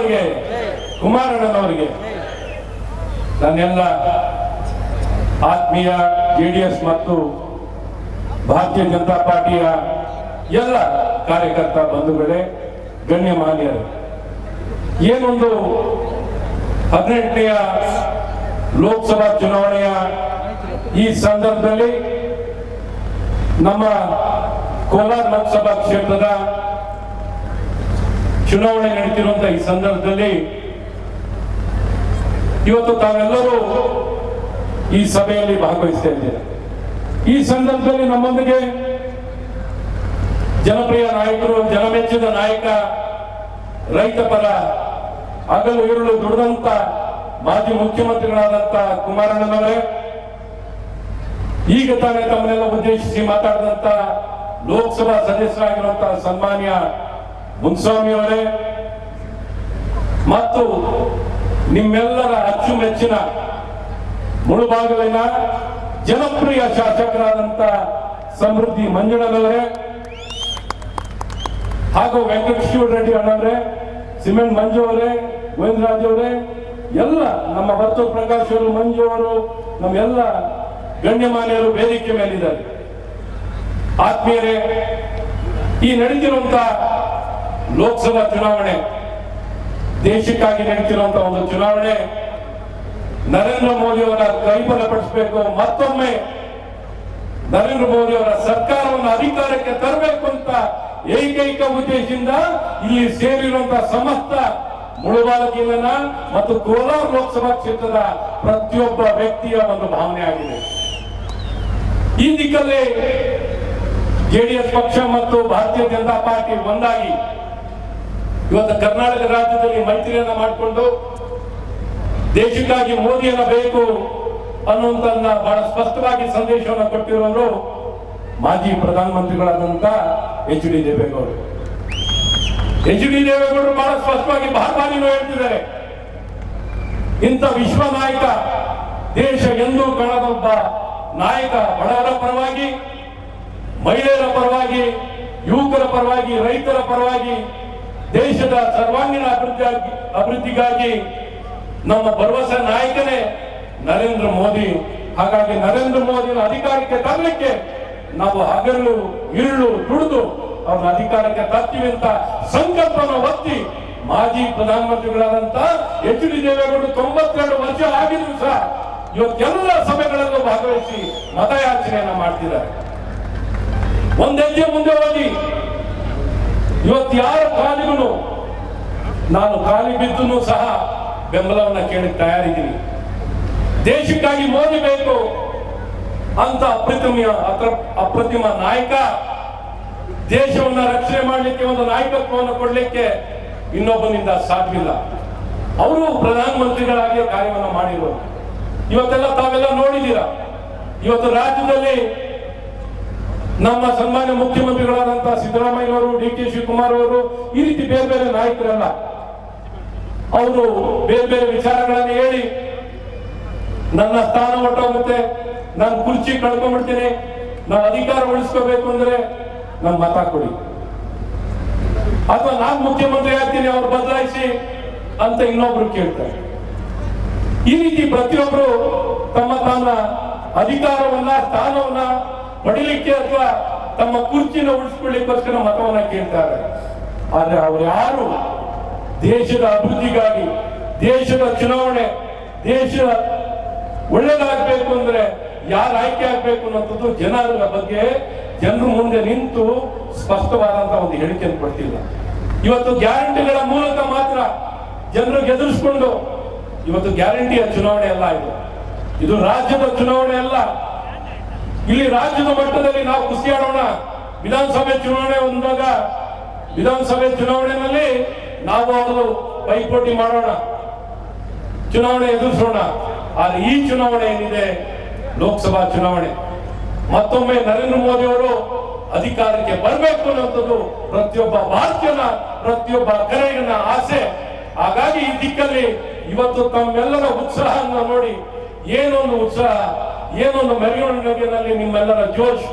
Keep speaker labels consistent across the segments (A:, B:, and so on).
A: ಅವರಿಗೆ, ಕುಮಾರಣ್ಣನವರಿಗೆ. ನನ್ನೆಲ್ಲ ಆತ್ಮೀಯ ಜೆ ಡಿ ಎಸ್ ಮತ್ತು ಭಾರತೀಯ ಜನತಾ ಪಾರ್ಟಿಯ ಎಲ್ಲ ಕಾರ್ಯಕರ್ತ ಬಂಧುಗಳೇ ಗಣ್ಯಮಾನ್ಯರು ಏನೊಂದು ಹದಿನೆಂಟನೆಯ ಲೋಕಸಭಾ ಚುನಾವಣೆಯ ಈ ಸಂದರ್ಭದಲ್ಲಿ ನಮ್ಮ ಕೋಲಾರ ಲೋಕಸಭಾ ಕ್ಷೇತ್ರದ ಚುನಾವಣೆ ನಡೀತಿರುವಂತ ಈ ಸಂದರ್ಭದಲ್ಲಿ ಇವತ್ತು ತಾವೆಲ್ಲರೂ ಈ ಸಭೆಯಲ್ಲಿ ಭಾಗವಹಿಸ್ತಾ ಈ ಸಂದರ್ಭದಲ್ಲಿ ನಮ್ಮೊಂದಿಗೆ ಜನಪ್ರಿಯ ನಾಯಕರು, ಜನಮೆಚ್ಚಿದ ನಾಯಕ, ರೈತ ಪರ ಹಗಲು ಇರುಳು ದುಡಿದಂತ ಮಾಜಿ ಮುಖ್ಯಮಂತ್ರಿಗಳಾದಂತ ಕುಮಾರಣ್ಣನವರೇ, ಈಗ ತಾನೇ ತಮ್ಮನ್ನೆಲ್ಲ ಉದ್ದೇಶಿಸಿ ಮಾತಾಡಿದಂತ ಲೋಕಸಭಾ ಸದಸ್ಯರಾಗಿರುವಂತಹ ಸನ್ಮಾನ್ಯ ಮುನ್ಸ್ವಾಮಿ ಅವರೇ, ಮತ್ತು ನಿಮ್ಮೆಲ್ಲರ ಅಚ್ಚುಮೆಚ್ಚಿನ ಮುಳುಬಾಗಿಲಿನ ಜನಪ್ರಿಯ ಶಾಸಕರಾದಂತ ಸಮೃದ್ಧಿ ಮಂಜುಳನವರೇ, ಹಾಗೂ ವೆಂಕಟೇಶ್ವರ ರೆಡ್ಡಿ ಅಣ್ಣವರೇ, ಸಿಮೆಂಟ್ ಮಂಜು ಅವರೇ, ಗೋವಿಂದರಾಜ್ ಅವರೇ, ಎಲ್ಲ ನಮ್ಮ ಭತ್ತು ಪ್ರಕಾಶ್ ಅವರು, ಮಂಜು ಅವರು, ನಮ್ಮೆಲ್ಲ ಗಣ್ಯಮಾನ್ಯರು ವೇದಿಕೆ ಮೇಲಿದ್ದಾರೆ. ಆತ್ಮೀಯರೇ, ಈ ನಡೀತಿರುವಂತ ಲೋಕಸಭಾ ಚುನಾವಣೆ, ದೇಶಕ್ಕಾಗಿ ನಡೀತಿರುವಂತ ಒಂದು ಚುನಾವಣೆ, ನರೇಂದ್ರ ಮೋದಿ ಅವರ ಕೈಬಲಪಡಿಸಬೇಕು, ಮತ್ತೊಮ್ಮೆ ನರೇಂದ್ರ ಮೋದಿ ಅವರ ಸರ್ಕಾರವನ್ನು ಅಧಿಕಾರಕ್ಕೆ ತರಬೇಕು ಅಂತ ಏಕೈಕ ಉದ್ದೇಶದಿಂದ ಇಲ್ಲಿ ಸೇರಿರುವಂತಹ ಸಮಸ್ತ ಮುಳುಬಾಲಕಿನ ಮತ್ತು ಕೋಲಾರ ಲೋಕಸಭಾ ಕ್ಷೇತ್ರದ ಪ್ರತಿಯೊಬ್ಬ ವ್ಯಕ್ತಿಯ ಒಂದು ಭಾವನೆ ಆಗಿದೆ. ಈ ದಿಕ್ಕಲ್ಲಿ ಜೆಡಿಎಸ್ ಪಕ್ಷ ಮತ್ತು ಭಾರತೀಯ ಜನತಾ ಪಾರ್ಟಿ ಒಂದಾಗಿ ಇವತ್ತು ಕರ್ನಾಟಕ ರಾಜ್ಯದಲ್ಲಿ ಮೈತ್ರಿಯನ್ನ ಮಾಡಿಕೊಂಡು ದೇಶಕ್ಕಾಗಿ ಮೋದಿಯನ್ನ ಬೇಕು ಅನ್ನುವಂತನ್ನ ಬಹಳ ಸ್ಪಷ್ಟವಾಗಿ ಸಂದೇಶವನ್ನು ಕೊಟ್ಟಿರೋರು ಮಾಜಿ ಪ್ರಧಾನಮಂತ್ರಿಗಳಾದಂತ ಎಚ್ ಡಿ ದೇವೇಗೌಡರು. ಎಚ್ ಡಿ ದೇವೇಗೌಡರು ಬಹಳ ಸ್ಪಷ್ಟವಾಗಿ ಬಹಳ ಬಾರಿ ಹೇಳ್ತಿದ್ದಾರೆ. ಇಂಥ ವಿಶ್ವ ನಾಯಕ, ದೇಶ ಎಂದೂ ಕಾಣದ ಒಬ್ಬ ನಾಯಕ ಬಡವರ ಪರವಾಗಿ, ಮಹಿಳೆಯರ ಪರವಾಗಿ, ಯುವಕರ ಪರವಾಗಿ, ರೈತರ ಪರವಾಗಿ ದೇಶದ ಸರ್ವಾಂಗೀಣ ಅಭಿವೃದ್ಧಿ ಅಭಿವೃದ್ಧಿಗಾಗಿ ನಮ್ಮ ಭರವಸೆ ನಾಯಕನೇ ನರೇಂದ್ರ ಮೋದಿ. ಹಾಗಾಗಿ ನರೇಂದ್ರ ಮೋದಿನ ಅಧಿಕಾರಕ್ಕೆ ತರಲಿಕ್ಕೆ ನಾವು ಹಗಲು, ಇರುಳು, ದುಡಿದು ಅವರ ಅಧಿಕಾರಕ್ಕೆ ತರ್ತೀವಿ ಅಂತ ಸಂಕಲ್ಪನ ಒತ್ತಿ ಮಾಜಿ ಪ್ರಧಾನಮಂತ್ರಿಗಳಾದಂತ ಎಚ್ ಡಿ ದೇವೇಗೌಡರು ತೊಂಬತ್ತೆರಡು ವರ್ಷ ಆಗಿದ್ರು ಸಹ ಇವತ್ತೆಲ್ಲ ಸಭೆಗಳಲ್ಲೂ ಭಾಗವಹಿಸಿ ಮತಯಾಚನೆಯನ್ನ ಮಾಡ್ತಿದ್ದಾರೆ. ಒಂದ್ ಹೆಜ್ಜೆ ಮುಂದೆ ಹೋಗಿ. ಇವತ್ತು ಯಾರ ಕಾಲಿಗೂ ನಾನು ಕಾಲಿ ಬಿದ್ದು ಸಹ ಬೆಂಬಲವನ್ನ ಕೇಳಿ ತಯಾರಿದ್ದೀನಿ. ದೇಶಕ್ಕಾಗಿ ಮೋದಿ ಬೇಕು ಅಂತ ಅಪ್ರತಿಮ ಅಪ್ರತಿಮ ನಾಯಕ ದೇಶವನ್ನ ರಕ್ಷಣೆ ಮಾಡಲಿಕ್ಕೆ ಒಂದು ನಾಯಕತ್ವವನ್ನು ಕೊಡಲಿಕ್ಕೆ ಇನ್ನೊಬ್ಬನಿಂದ ಸಾಧ್ಯವಿಲ್ಲ. ಅವರು ಪ್ರಧಾನಮಂತ್ರಿಗಳಾಗಿ ಕಾರ್ಯವನ್ನು ಮಾಡಿರೋದು ಇವತ್ತೆಲ್ಲ ತಾವೆಲ್ಲ ನೋಡಿದ್ದೀರಾ? ಇವತ್ತು ರಾಜ್ಯದಲ್ಲಿ ನಮ್ಮ ಸನ್ಮಾನ್ಯ ಮುಖ್ಯಮಂತ್ರಿಗಳಾದಂತಹ ಸಿದ್ದರಾಮಯ್ಯನವರು, ಡಿ ಕೆ ಶಿವಕುಮಾರ್ ಅವರು ಈ ರೀತಿ ಬೇರೆ ಬೇರೆ ನಾಯಕರಲ್ಲ ಅವರು ಬೇರೆ ಬೇರೆ ವಿಚಾರಗಳನ್ನು ಹೇಳಿ ನನ್ನ ಸ್ಥಾನ ಹೊಟ್ಟೋಗುತ್ತೆ ನಾನು ಕುರ್ಚಿ ಕಳ್ಕೊಂಡ್ಬಿಡ್ತೀನಿ, ನಾನು ಅಧಿಕಾರ ಉಳಿಸ್ಕೋಬೇಕು ಅಂದ್ರೆ ನನ್ ಮತ ಕೊಡಿ. ಅಥವಾ ನಾನು ಮುಖ್ಯಮಂತ್ರಿ ಆಗ್ತೀನಿ, ಅವ್ರು ಬದಲಾಯಿಸಿ ಅಂತ ಇನ್ನೊಬ್ರು ಕೇಳ್ತಾರೆ. ಈ ರೀತಿ ಪ್ರತಿಯೊಬ್ಬರು ತಮ್ಮ ತನ್ನ ಅಧಿಕಾರವನ್ನ, ಸ್ಥಾನವನ್ನ ಪಡಿಲಿಕ್ಕೆ ಅಥವಾ ತಮ್ಮ ಕುರ್ಚಿನ ಉಳಿಸ್ಕೊಳ್ಳಿಕ್ಕೋಸ್ಕರ ಮತವನ್ನ ಕೇಳ್ತಾರೆ. ಆದ್ರೆ ಅವ್ರು ಯಾರು? ದೇಶದ ಅಭಿವೃದ್ಧಿಗಾಗಿ, ದೇಶದ ಚುನಾವಣೆ, ದೇಶದ ಒಳ್ಳೇದಾಗಬೇಕು ಅಂದ್ರೆ ಯಾರು ಆಯ್ಕೆ ಆಗ್ಬೇಕು ಅನ್ನೋಂಥದ್ದು ಜನರ ಬಗ್ಗೆ ಜನರ ಮುಂದೆ ನಿಂತು ಸ್ಪಷ್ಟವಾದಂತಹ ಒಂದು ಹೇಳಿಕೆಯನ್ನು ಕೊಡ್ತಿಲ್ಲ. ಇವತ್ತು ಗ್ಯಾರಂಟಿಗಳ ಮೂಲಕ ಮಾತ್ರ ಜನರು ಗೆದರಿಸ್ಕೊಂಡು ಇವತ್ತು ಗ್ಯಾರಂಟಿಯ ಚುನಾವಣೆ ಅಲ್ಲ ಇದು. ಇದು ರಾಜ್ಯದ ಚುನಾವಣೆ ಅಲ್ಲ. ಇಲ್ಲಿ ರಾಜ್ಯದ ಮಟ್ಟದಲ್ಲಿ ನಾವು ಖುಷಿಯಾಡೋಣ ವಿಧಾನಸಭೆ ಚುನಾವಣೆ ಬಂದಾಗ, ವಿಧಾನಸಭೆ ಚುನಾವಣೆಯಲ್ಲಿ ನಾವು ಅವರು ಪೈಪೋಟಿ ಮಾಡೋಣ. ಚುನಾವಣೆ ಎದುರಿಸೋಣ. ಆದ್ರೆ ಈ ಚುನಾವಣೆ ಏನಿದೆ? ಲೋಕಸಭಾ ಚುನಾವಣೆ. ಮತ್ತೊಮ್ಮೆ ನರೇಂದ್ರ ಮೋದಿ ಅವರು ಅಧಿಕಾರಕ್ಕೆ ಬರಬೇಕು ಅನ್ನೋದು ಪ್ರತಿಯೊಬ್ಬ ಭಾರತೀಯನ, ಪ್ರತಿಯೊಬ್ಬ ಕರೆಯನ್ನ ಆಸೆ. ಹಾಗಾಗಿ ಈ ದಿಕ್ಕಲ್ಲಿ ಇವತ್ತು ತಮ್ಮೆಲ್ಲರ ಉತ್ಸಾಹವನ್ನು ನೋಡಿ, ಏನೊಂದು ಉತ್ಸಾಹ? ಏನೊಂದು ಮೆರವಣಿಗೆಯಲ್ಲಿ ನಿಮ್ಮೆಲ್ಲರ ಜೋಶ್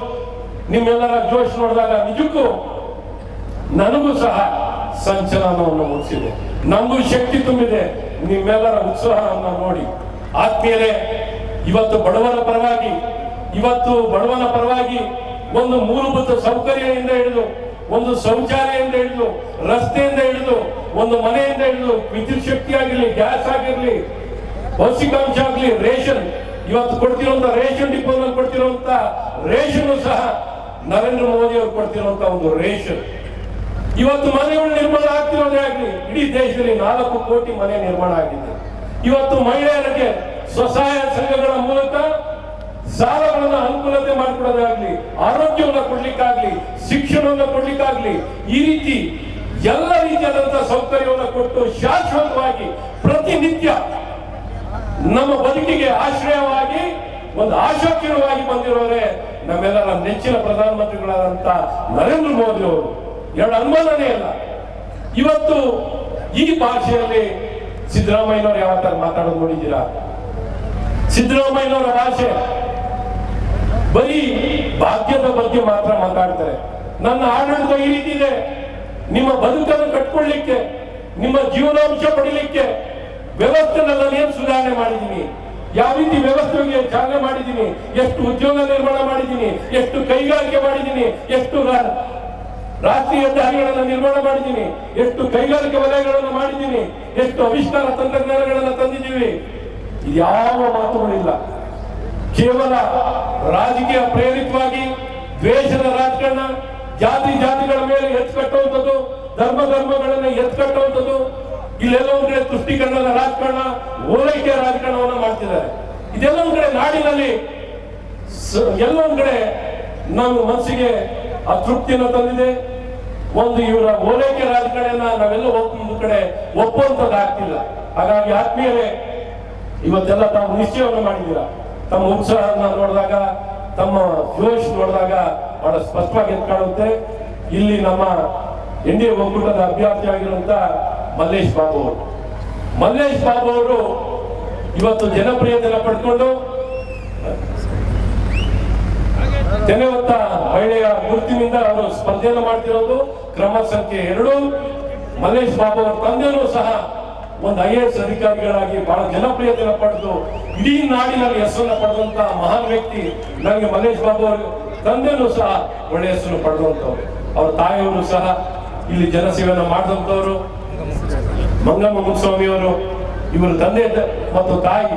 A: ನಿಮ್ಮೆಲ್ಲರ ಜೋಶ್ ನೋಡಿದಾಗ ನಿಜಕ್ಕೂ ನನಗೂ ಸಹ ಸಂಚಲನವನ್ನು ಮೂಡಿಸಿದೆ. ನಮಗೂ ಶಕ್ತಿ ತುಂಬಿದೆ. ನಿಮ್ಮೆಲ್ಲರ ಉತ್ಸಾಹವನ್ನು ನೋಡಿ. ಆತ್ಮೀಯರೇ, ಇವತ್ತು ಬಡವರ ಪರವಾಗಿ, ಇವತ್ತು ಬಡವನ ಪರವಾಗಿ ಒಂದು ಮೂಲಭೂತ ಸೌಕರ್ಯದಿಂದ ಹಿಡಿದು, ಒಂದು ಶೌಚಾಲಯದಿಂದ ಹಿಡಿದು, ರಸ್ತೆಯಿಂದ ಹಿಡಿದು, ಒಂದು ಮನೆಯಿಂದ ಹಿಡಿದು, ವಿದ್ಯುತ್ ಶಕ್ತಿ ಆಗಿರಲಿ ಗ್ಯಾಸ್ ಆಗಿರಲಿ ಪೌಷ್ಟಿಕಾಂಶ ಆಗಲಿ, ರೇಷನ್ ಇವತ್ತು ಕೊಡ್ತಿರುವಂತ ರೇಷನ್ ಡಿಪೋನಲ್ಲಿ ಕೊಡ್ತಿರುವಂತ ರೇಷನ್ ಸಹ ನರೇಂದ್ರ ಮೋದಿ ಅವರು ಕೊಡ್ತಿರುವಂತ ಒಂದು ರೇಷನ್. ಇವತ್ತು ಮನೆಗಳು ನಿರ್ಮಾಣ ಆಗ್ತಿರೋದೇ ಆಗಲಿ, ಇಡೀ ದೇಶದಲ್ಲಿ ನಾಲ್ಕು ಕೋಟಿ ಮನೆ ನಿರ್ಮಾಣ ಆಗಿದೆ. ಇವತ್ತು ಮಹಿಳೆಯರಿಗೆ ಸ್ವಸಹಾಯ ಸಂಘಗಳ ಮೂಲಕ ಸಾಲಗಳನ್ನ ಅನುಕೂಲತೆ ಮಾಡಿಕೊಡೋದಾಗ್ಲಿ ಆರೋಗ್ಯವನ್ನು ಕೊಡ್ಲಿಕ್ಕಾಗ್ಲಿ, ಶಿಕ್ಷಣವನ್ನು ಕೊಡ್ಲಿಕ್ಕಾಗ್ಲಿ, ಈ ರೀತಿ ಎಲ್ಲ ರೀತಿಯಾದಂತಹ ಸೌಕರ್ಯವನ್ನು ಕೊಟ್ಟು ಶಾಶ್ವತವಾಗಿ ಪ್ರತಿನಿತ್ಯ ನಮ್ಮ ಬದುಕಿಗೆ ಆಶ್ರಯವಾಗಿ, ಒಂದು ಆಶೋಕ್ಯವಾಗಿ ಬಂದಿರೋರೆ ನಮ್ಮೆಲ್ಲರ ನೆಚ್ಚಿನ ಪ್ರಧಾನಮಂತ್ರಿಗಳಾದಂತ ನರೇಂದ್ರ ಮೋದಿ ಅವರು. ಎರಡು ಅನುಮಾನನೇ ಇಲ್ಲ. ಇವತ್ತು ಈ ಭಾಷೆಯಲ್ಲಿ ಸಿದ್ದರಾಮಯ್ಯನವರು ಯಾವ ತರ ಮಾತಾಡೋದು ನೋಡಿದ್ದೀರಾ? ಸಿದ್ದರಾಮಯ್ಯನವರ ಭಾಷೆ ಬರೀ ಭಾಗ್ಯದ ಬಗ್ಗೆ ಮಾತ್ರ ಮಾತಾಡ್ತಾರೆ. ನನ್ನ ಆಡಳಿತ ಈ ರೀತಿ ಇದೆ. ನಿಮ್ಮ ಬದುಕನ್ನು ಕಟ್ಕೊಳ್ಳಿಕ್ಕೆ, ನಿಮ್ಮ ಜೀವನಾಂಶ ಪಡಿಲಿಕ್ಕೆ ವ್ಯವಸ್ಥೆನೆಲ್ಲ ಏನ್ ಸುಧಾರಣೆ ಮಾಡಿದ್ದೀನಿ? ಯಾವ ರೀತಿ ವ್ಯವಸ್ಥೆಗೆ ಚಾಲನೆ ಮಾಡಿದ್ದೀನಿ? ಎಷ್ಟು ಉದ್ಯೋಗ ನಿರ್ಮಾಣ ಮಾಡಿದ್ದೀನಿ? ಎಷ್ಟು ಕೈಗಾರಿಕೆ ಮಾಡಿದ್ದೀನಿ? ಎಷ್ಟು ರಾಷ್ಟ್ರೀಯ ಹೆದ್ದಾರಿಗಳನ್ನು ನಿರ್ಮಾಣ ಮಾಡಿದ್ದೀನಿ? ಎಷ್ಟು ಕೈಗಾರಿಕೆ ವಲಯಗಳನ್ನು ಮಾಡಿದ್ದೀನಿ? ಎಷ್ಟು ಅವಿಷ್ಕಾರ ತಂತ್ರಜ್ಞಾನಗಳನ್ನು ತಂದಿದ್ದೀವಿ? ಯಾವ ಮಾತುಗಳಿಲ್ಲ ಕೇವಲ ರಾಜಕೀಯ ಪ್ರೇರಿತವಾಗಿ ದ್ವೇಷದ ರಾಜಕಾರಣ ಜಾತಿ ಜಾತಿಗಳ ಮೇಲೆ ಎತ್ತು ಕಟ್ಟುವಂಥದ್ದು ಧರ್ಮ ಧರ್ಮಗಳನ್ನು ಎತ್ತು ಇಲ್ಲೆಲ್ಲ ಒಂದ್ ಕಡೆ ತುಷ್ಟೀಕರಣದ ರಾಜಕಾರಣ, ಓಲೈಕೆಯ ರಾಜಕಾರಣವನ್ನ ಮಾಡ್ತಿದ್ದಾರೆ. ಇದೆಲ್ಲ ಒಂದ್ ಕಡೆ ನಾಡಿನಲ್ಲಿ ಎಲ್ಲ ಒಂದ್ ಕಡೆ ನಮ್ಮ ಮನಸ್ಸಿಗೆ ಅತೃಪ್ತಿಯನ್ನು ತಂದಿದೆ. ಒಂದು ಇವರ ಓಲೈಕೆ ರಾಜಕಾರಣ ನಾವೆಲ್ಲ ಒಂದು ಕಡೆ ಒಪ್ಪುವಂಥದ್ದಾಗ್ತಿಲ್ಲ ಹಾಗಾಗಿ ಆತ್ಮೀಯರೇ, ಇವತ್ತೆಲ್ಲ ತಾವು ನಿಶ್ಚಯವನ್ನು ಮಾಡಿದ್ದೀರಾ? ತಮ್ಮ ಉತ್ಸಾಹವನ್ನು ನೋಡಿದಾಗ, ತಮ್ಮ ಜೋಶ್ ನೋಡಿದಾಗ ಬಹಳ ಸ್ಪಷ್ಟವಾಗಿ ಎದ್ ಕಾಣುತ್ತೆ. ಇಲ್ಲಿ ನಮ್ಮ ಎನ್ ಡಿ ಒಕ್ಕೂಟದ ಅಭ್ಯರ್ಥಿ ಆಗಿರುವಂತ ಮಲ್ಲೇಶ್ ಬಾಬು ಅವರು. ಮಲ್ಲೇಶ್ ಬಾಬು ಅವರು ಇವತ್ತು ಜನಪ್ರಿಯತೆಯನ್ನು ಪಡ್ಕೊಂಡು ತೆನೆವತ್ತ ಮಹಿಳೆಯ ಗುರುತಿನಿಂದ ಅವರು ಸ್ಪರ್ಧೆಯನ್ನು ಮಾಡ್ತಿರೋದು. ಕ್ರಮ ಸಂಖ್ಯೆ ಎರಡು. ಮಲ್ಲೇಶ್ ಬಾಬು ಅವರ ತಂದೆಯೂ ಸಹ ಒಂದು ಐ ಎಸ್ ಅಧಿಕಾರಿಗಳಾಗಿ ಬಹಳ ಜನಪ್ರಿಯತೆಯನ್ನು ಪಡೆದು ಇಡೀ ನಾಡಿನಲ್ಲಿ ಹೆಸರನ್ನು ಪಡೆದಂತ ಮಹಾನ್ ವ್ಯಕ್ತಿ ನನಗೆ ಮಲ್ಲೇಶ್ ಬಾಬು ಅವರ ತಂದೆಯೂ ಸಹ ಒಳ್ಳೆಯ ಹೆಸರು ಪಡೆದಂತವ್ರು. ಅವ್ರ ತಾಯಿಯವರು ಸಹ ಇಲ್ಲಿ ಜನಸೇವೆಯನ್ನು ಮಾಡಿದಂತವರು. ಮಂಗಮ್ಮ ಮುನ್ಸ್ವಾಮಿಯವರು ಇವರು ತಂದೆ ಮತ್ತು ತಾಯಿ